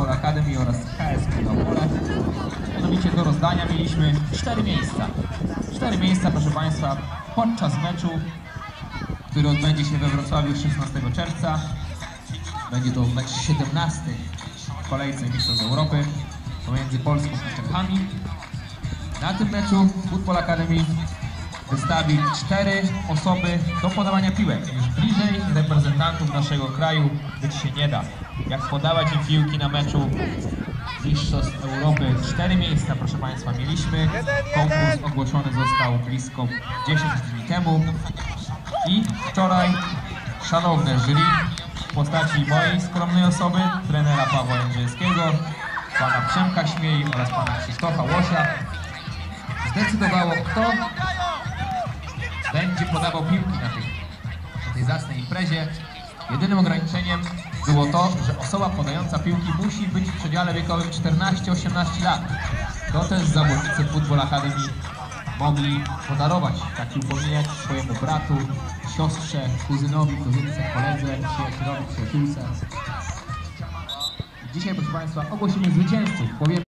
Football Academy oraz KS Opole. Mianowicie do rozdania mieliśmy cztery miejsca. Cztery miejsca, proszę Państwa, podczas meczu, który odbędzie się we Wrocławiu 16 czerwca. Będzie to mecz 17 w kolejce Mistrzostw Europy pomiędzy Polską a Czechami. Na tym meczu Football Academy wystawi cztery osoby do podawania piłek. Już bliżej reprezentantów naszego kraju być się nie da. Jak podawać im piłki na meczu Mistrzostw Europy. Cztery miejsca, proszę Państwa, mieliśmy. Konkurs ogłoszony został blisko 10 dni temu. I wczoraj szanowne jury w postaci mojej skromnej osoby, trenera Pawła Jędrzejskiego, pana Przemka Śmiej oraz pana Krzysztofa Łosia zdecydowało, kto będzie podawał piłki na, tej, na tej zacnej imprezie. Jedynym ograniczeniem było to, że osoba podająca piłki musi być w przedziale wiekowym 14-18 lat. To też zawodnicy Football Academy mogli podarować taki upominek swojemu bratu, siostrze, kuzynowi, kuzynce, koledze, przyjacielowi, przyjaciółce. Dzisiaj, proszę Państwa, ogłosimy zwycięzców.